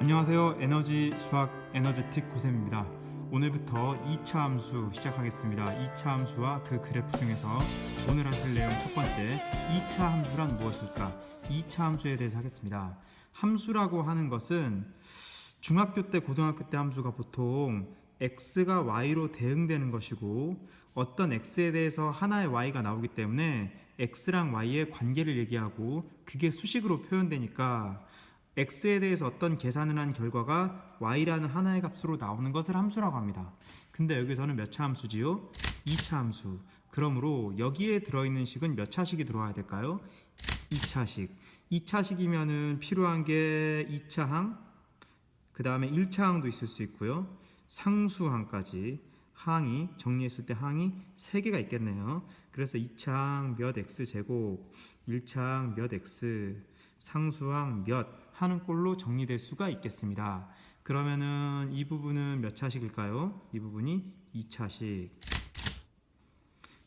안녕하세요. 에너지 수학 에너제틱 고쌤입니다. 오늘부터 2차 함수 시작하겠습니다. 2차 함수와 그 그래프 중에서 오늘 하실 내용 첫 번째 2차 함수란 무엇일까? 2차 함수에 대해서 하겠습니다. 함수라고 하는 것은 중학교 때 고등학교 때 함수가 보통 x가 y로 대응되는 것이고 어떤 x에 대해서 하나의 y가 나오기 때문에 x랑 y의 관계를 얘기하고 그게 수식으로 표현되니까 x에 대해서 어떤 계산을 한 결과가 y라는 하나의 값으로 나오는 것을 함수라고 합니다. 근데 여기서는 몇 차 함수지요? 2차 함수. 그러므로 여기에 들어있는 식은 몇 차식이 들어와야 될까요? 2차식. 2차식이면은 필요한 게 2차항, 그 다음에 1차항도 있을 수 있고요. 상수항까지 항이 정리했을 때 항이 3개가 있겠네요. 그래서 2차항 몇 x 제곱, 1차항 몇 x, 상수항 몇 하는 꼴로 정리될 수가 있겠습니다. 그러면은 이 부분은 몇 차식일까요? 이 부분이 2차식.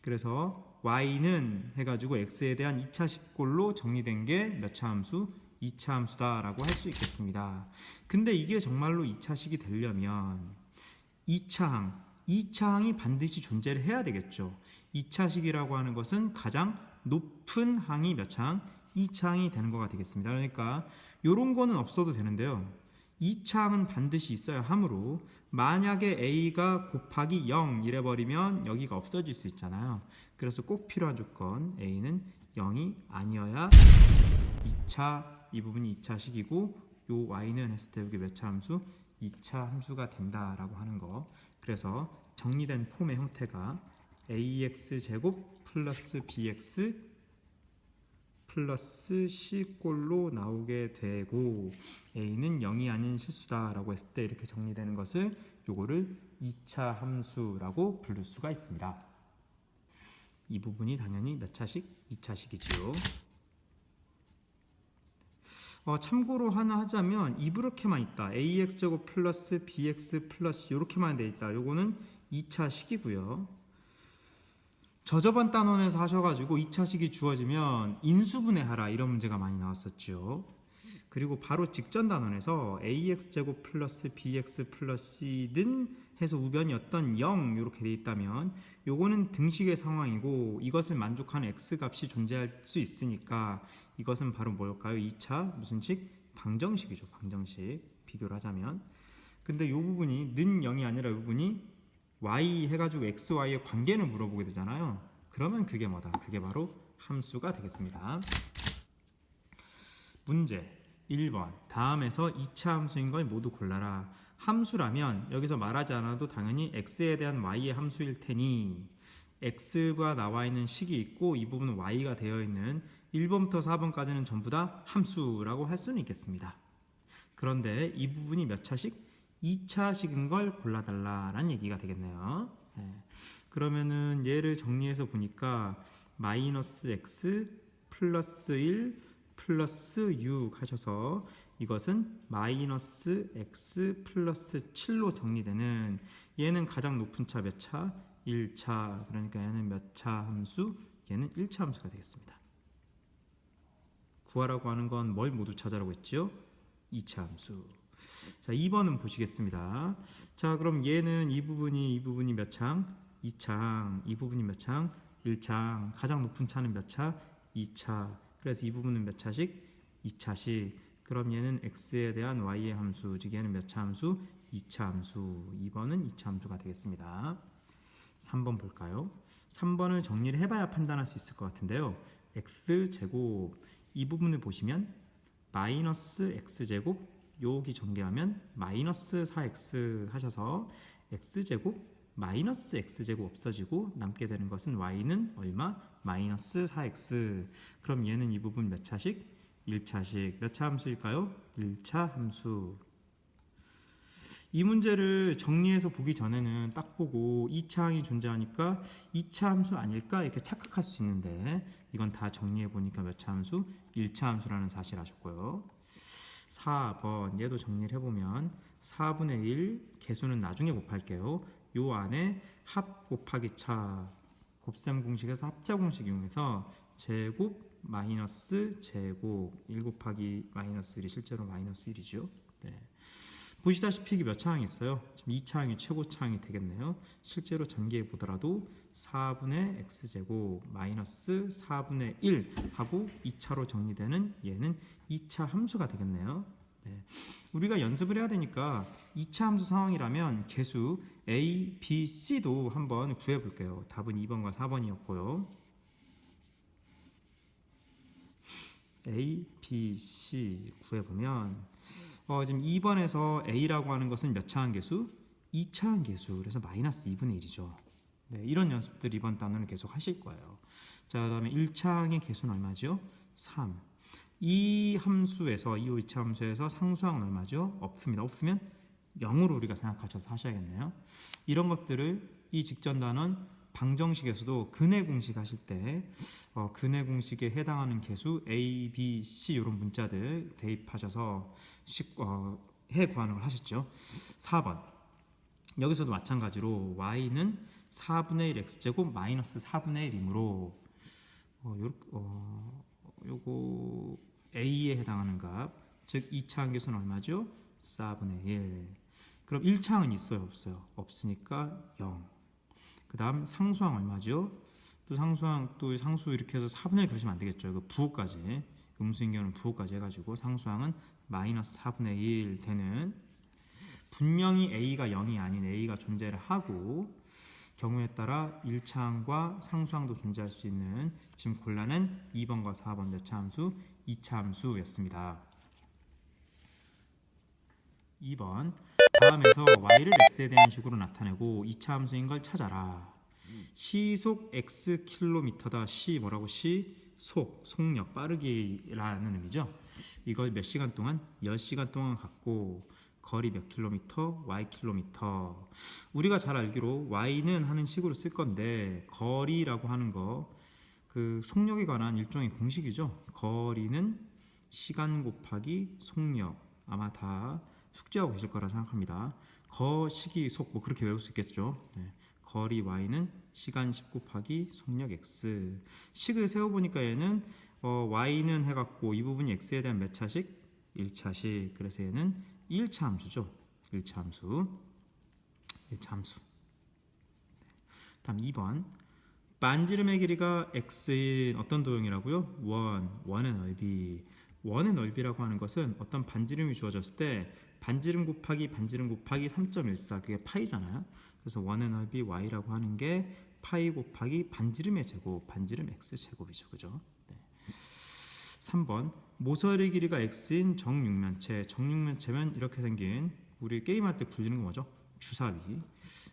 그래서 y는 해가지고 x에 대한 2차식 꼴로 정리된 게 몇 차 함수? 2차 함수다라고 할 수 있겠습니다. 근데 이게 정말로 2차식이 되려면 2차항, 2차항이 반드시 존재를 해야 되겠죠. 2차식이라고 하는 것은 가장 높은 항이 몇 차항? 2차항이 되는 거가 되겠습니다. 그러니까 이런 거는 없어도 되는데요. 2차항은 반드시 있어야 하므로 만약에 a가 곱하기 0 이래 버리면 여기가 없어질 수 있잖아요. 그래서 꼭 필요한 조건 a는 0이 아니어야 2차 이 부분이 2차식이고 요 y는 했을 때 여기 몇차 함수? 2차 함수가 된다라고 하는 거. 그래서 정리된 폼의 형태가 ax 제곱 플러스 bx 플러스 c꼴로 나오게 되고 a는 0이 아닌 실수다라고 했을 때 이렇게 정리되는 것을 요거를 2차 함수라고 부를 수가 있습니다. 이 부분이 당연히 몇 차식? 2차식이지요. 어, 참고로 하나 하자면 이렇게만 있다. ax 제곱 플러스 bx 플러스 이렇게만 돼 있다. 요거는 2차식이고요. 저저번 단원에서 하셔가지고 2차식이 주어지면 인수분해하라 이런 문제가 많이 나왔었죠. 그리고 바로 직전 단원에서 ax 제곱 플러스 bx 플러스 c는 해서 우변이 어떤 0 이렇게 돼 있다면 요거는 등식의 상황이고 이것을 만족하는 x 값이 존재할 수 있으니까 이것은 바로 뭘까요? 2차 무슨 식? 방정식이죠. 방정식 비교를 하자면 근데 요 부분이 는 0이 아니라 요 부분이 y 해가지고 x, y의 관계를 물어보게 되잖아요. 그러면 그게 뭐다? 그게 바로 함수가 되겠습니다. 문제 1번 다음에서 2차 함수인 걸 모두 골라라. 함수라면 여기서 말하지 않아도 당연히 x에 대한 y의 함수일 테니 x가 나와 있는 식이 있고 이 부분은 y가 되어 있는 1번부터 4번까지는 전부 다 함수라고 할 수는 있겠습니다. 그런데 이 부분이 몇 차식? 2차식인 걸 골라달라라는 얘기가 되겠네요. 네. 그러면은 얘를 정리해서 보니까 마이너스 x 플러스 1 플러스 6 하셔서 이것은 마이너스 x 플러스 7로 정리되는 얘는 가장 높은 차 몇 차? 1차 그러니까 얘는 몇 차 함수? 얘는 1차 함수가 되겠습니다. 구하라고 하는 건 뭘 모두 찾아라고 했지요? 2차 함수. 자, 2번은 보시겠습니다. 자, 그럼 얘는 이 부분이 이 부분이 몇 창? 2창. 이 부분이 몇 창? 1창. 가장 높은 차는 몇 차? 2차. 그래서 이 부분은 몇 차식? 2차식. 그럼 얘는 x에 대한 y의 함수, 즉 얘는 몇 차 함수? 2차 함수. 2번은 2차 함수가 되겠습니다. 3번 볼까요? 3번을 정리를 해봐야 판단할 수 있을 것 같은데요. x 제곱 이 부분을 보시면 마이너스 x 제곱 여기 전개하면 마이너스 4x 하셔서 x제곱 마이너스 x제곱 없어지고 남게 되는 것은 y는 얼마? 마이너스 4x 그럼 얘는 이 부분 몇 차식? 1차식 몇 차 함수일까요? 1차 함수 이 문제를 정리해서 보기 전에는 딱 보고 2차항이 존재하니까 2차 함수 아닐까 이렇게 착각할 수 있는데 이건 다 정리해 보니까 몇 차 함수? 1차 함수라는 사실 아셨고요 4번 얘도 정리를 해보면 4분의 1 개수는 나중에 곱할게요. 요 안에 합 곱하기 차 곱셈 공식에서 합자 공식 이용해서 제곱 마이너스 제곱 1 곱하기 마이너스 1이 실제로 마이너스 1이죠. 네. 보시다시피 이게 몇 차항이 있어요. 지금 2차항이 최고 차항이 되겠네요. 실제로 전개해 보더라도 4분의 x제곱 마이너스 4분의 1 하고 2차로 정리되는 얘는 2차 함수가 되겠네요. 네. 우리가 연습을 해야 되니까 2차 함수 상황이라면 개수 a, b, c도 한번 구해 볼게요. 답은 2번과 4번이었고요. a, b, c 구해 보면 어, 지금 2번에서 a라고 하는 것은 몇 차항 개수? 2차항 개수. 그래서 마이너스 2분의 1이죠. 네, 이런 연습들 이번 단원을 계속 하실 거예요. 자, 그 다음에 1차항의 개수는 얼마죠? 3. 이 함수에서 이 2차 함수에서 상수항은 얼마죠? 없습니다. 없으면 0으로 우리가 생각하셔서 하셔야겠네요. 이런 것들을 이 직전 단원 방정식에서도 근해 공식 하실 때 어, 근해 공식에 해당하는 개수 A, B, C 이런 문자들 대입하셔서 식, 어, 해 구하는 걸 하셨죠. 4번 여기서도 마찬가지로 y는 4분의 1 x제곱 마이너스 4분의 1이므로 어, 요, 어, 요거 a에 해당하는 값, 즉 2차 항계수는 얼마죠? 4분의 1. 그럼 1차항은 있어요, 없어요? 없으니까 0. 그 다음 상수항 얼마죠? 또 상수항 또 상수 이렇게 해서 4분의 1 그러시면 안 되겠죠. 이거 부호까지 음수인 경우는 부호까지 해가지고 상수항은 마이너스 4분의 1 되는 분명히 a가 0이 아닌 a가 존재를 하고 경우에 따라 1차항과 상수항도 존재할 수 있는 지금 곤란한 2번과 4번 내차 함수, 2차 함수였습니다. 2번 다음에서 y를 x에 대한 식으로 나타내고 2차 함수인 걸 찾아라. 시속 x 킬로미터다. 시 뭐라고 시 속, 속력, 빠르기라는 의미죠. 이걸 몇 시간 동안? 10시간 동안 갖고 거리 몇 킬로미터, y 킬로미터. 우리가 잘 알기로 y는 하는 식으로 쓸 건데 거리라고 하는 거 그 속력에 관한 일종의 공식이죠. 거리는 시간 곱하기 속력. 아마 다 숙지하고 계실 거라 생각합니다. 거 시기 속 뭐 그렇게 외울 수 있겠죠. 네. 거리 y는 시간 10 곱하기 속력 x. 식을 세워 보니까 얘는 어, y는 해갖고 이 부분이 x에 대한 몇 차식? 1차식. 그래서 얘는 1차 함수죠. 1차 함수. 1차 함수. 다음 2번. 반지름의 길이가 x인 어떤 도형이라고요? 원, 원의 넓이. 원의 넓이라고 하는 것은 어떤 반지름이 주어졌을 때 반지름 곱하기 반지름 곱하기 3.14 그게 파이잖아요. 그래서 원의 넓이 y라고 하는 게 파이 곱하기 반지름의 제곱, 반지름 x 제곱이죠. 그죠? 네. 3번 모서리 길이가 x인 정육면체. 정육면체면 이렇게 생긴 우리 게임할 때 굴리는 거 뭐죠? 주사위.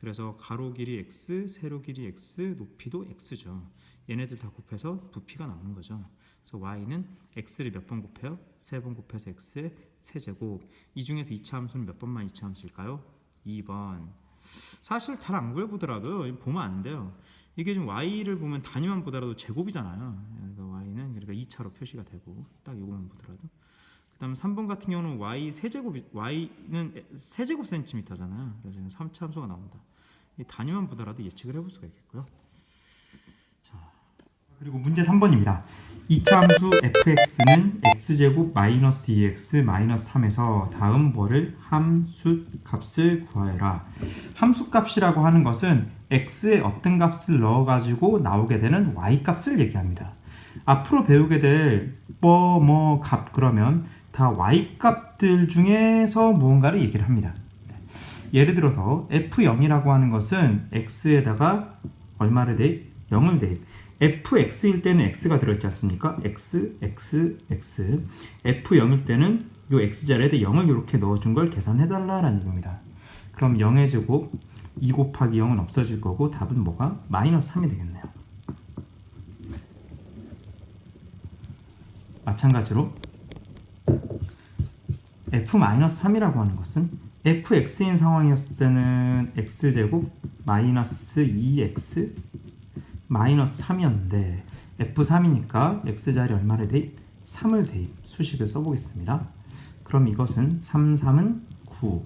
그래서 가로 길이 x, 세로 길이 x, 높이도 x죠. 얘네들 다 곱해서 부피가 나오는 거죠. 그래서 y는 x를 몇 번 곱해요? 세 번 곱해서 x의 세제곱. 이 중에서 2차 함수는 몇 번만 2차 함수일까요? 2번. 사실 잘 안 구해보더라도 보면 아는데요. 이게 지금 y를 보면 단위만 보더라도 제곱이잖아요. 그러니까 y는 그러니까 2차로 표시가 되고 딱 이거만 보더라도. 그다음 3번 같은 경우는 y 세제곱 y는 세제곱 센티미터잖아요. 그래서 3차 함수가 나온다. 이 단위만 보더라도 예측을 해볼 수가 있겠고요. 자 그리고 문제 3번입니다. 2차 함수 fx는 x제곱 마이너스 2x 마이너스 3에서 다음 뭐를 함수 값을 구하여라. 함수 값이라고 하는 것은 x에 어떤 값을 넣어가지고 나오게 되는 y 값을 얘기합니다. 앞으로 배우게 될 뭐 뭐 값 그러면 다 y 값들 중에서 무언가를 얘기를 합니다. 예를 들어서 f0이라고 하는 것은 x에다가 얼마를 대입? 0을 대입. fx일 때는 x가 들어있지 않습니까? x, x, x. f0일 때는 요 x자리에다 0을 이렇게 넣어준 걸 계산해달라라는 얘기입니다. 그럼 0의 제곱 2 곱하기 0은 없어질 거고 답은 뭐가? 마이너스 3이 되겠네요. 마찬가지로 f-3이라고 하는 것은 fx인 상황이었을 때는 x제곱 마이너스 2x 마이너스 3이었는데 f3이니까 x자리 얼마를 대입? 3을 대입 수식을 써보겠습니다. 그럼 이것은 3, 3은 9,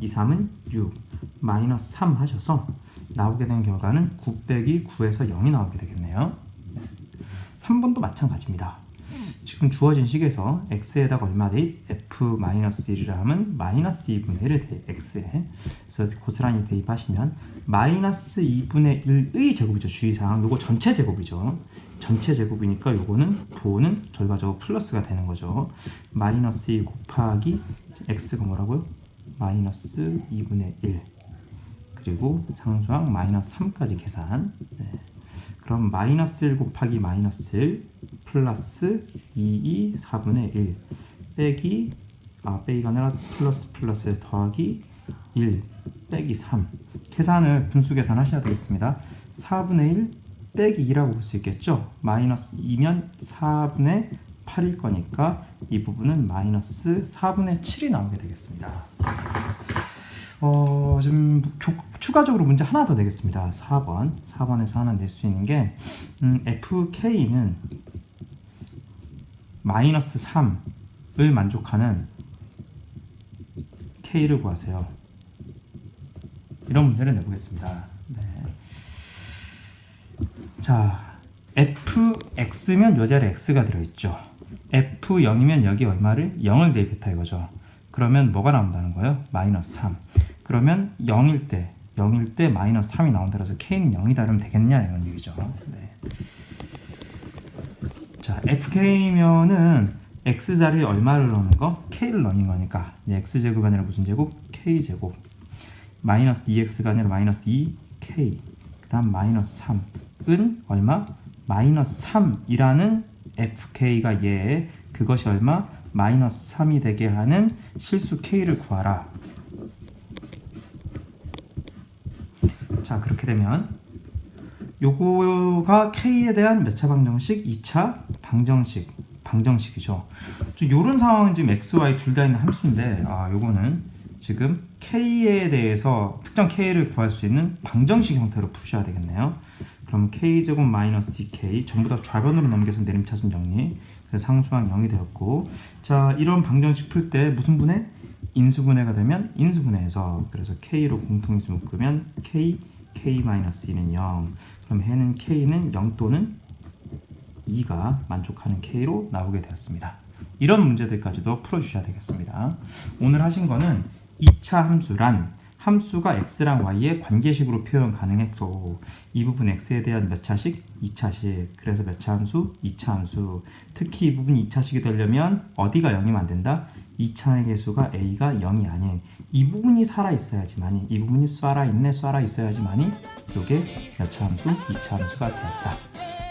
2, 3은 6, 마이너스 3 하셔서 나오게 된 결과는 9 빼기 9에서 0이 나오게 되겠네요. 3번도 마찬가지입니다. 지금 주어진 식에서 x에다가 얼마 대입? f-1이라 하면 마이너스 2분의 1을 대입 x에 그래서 고스란히 대입하시면 마이너스 2분의 1의 제곱이죠 주의사항 요거 전체 제곱이죠 전체 제곱이니까 요거는 부호는 결과적으로 플러스가 되는 거죠 마이너스 2 곱하기 x가 뭐라고요? 마이너스 2분의 1 그리고 상수항 마이너스 3까지 계산 네. 그럼 마이너스 1 곱하기 마이너스 1 플러스 2, 2, 4분의 1 빼기 아 빼기가 아니라 플러스 플러스에서 더하기 1 빼기 3 계산을 분수 계산 하셔야 되겠습니다. 4분의 1 빼기 2라고 볼 수 있겠죠? 마이너스 2면 4분의 8일 거니까 이 부분은 마이너스 4분의 7이 나오게 되겠습니다 어, 좀 교- 추가적으로 문제 하나 더 내겠습니다. 4번. 4번에서 하나 낼 수 있는 게 음, FK는 마이너스 3을 만족하는 K를 구하세요. 이런 문제를 내보겠습니다. 네. 자, fx면 요 자리에 x가 들어있죠. f0이면 여기 얼마를 0을 대입했다 이거죠. 그러면 뭐가 나온다는 거예요? 마이너스 3. 그러면 0일 때 0일 때 마이너스 3이 나온다 그래서 k는 0이다 그러면 되겠냐 이런 얘기죠. 네. 자, fk면은 x 자리에 얼마를 넣는 거? k를 넣는 거니까 x 제곱 아니라 무슨 제곱? k 제곱. 마이너스 2x가 아니라 마이너스 2k. 그 다음 마이너스 3은 얼마? 마이너스 3이라는 fk가 얘 그것이 얼마? 마이너스 3이 되게 하는 실수 k를 구하라. 자 그렇게 되면 요거가 k에 대한 몇 차 방정식? 2차 방정식 방정식이죠. 이런 상황은 지금 x, y 둘 다 있는 함수인데 아 요거는 지금 k에 대해서 특정 k를 구할 수 있는 방정식 형태로 푸셔야 되겠네요. 그럼 k 제곱 마이너스 dk 전부 다 좌변으로 넘겨서 내림차순 정리. 상수항 0이 되었고. 자 이런 방정식 풀 때 무슨 분해? 인수분해가 되면 인수분해해서. 그래서 k로 공통인수 묶으면 k k-2는 0 그럼 해는 k는 0 또는 2가 만족하는 k로 나오게 되었습니다. 이런 문제들까지도 풀어주셔야 되겠습니다. 오늘 하신 거는 2차 함수란 함수가 x랑 y의 관계식으로 표현 가능했고 이 부분 x에 대한 몇 차식? 2차식 그래서 몇 차 함수? 2차 함수 특히 이 부분이 2차식이 되려면 어디가 0이면 안 된다? 2차의 개수가 a가 0이 아닌 이 부분이 살아 있어야지만이 이 부분이 살아 있네 살아 있어야지만이 이게 몇 차 함수? 2차 함수가 되었다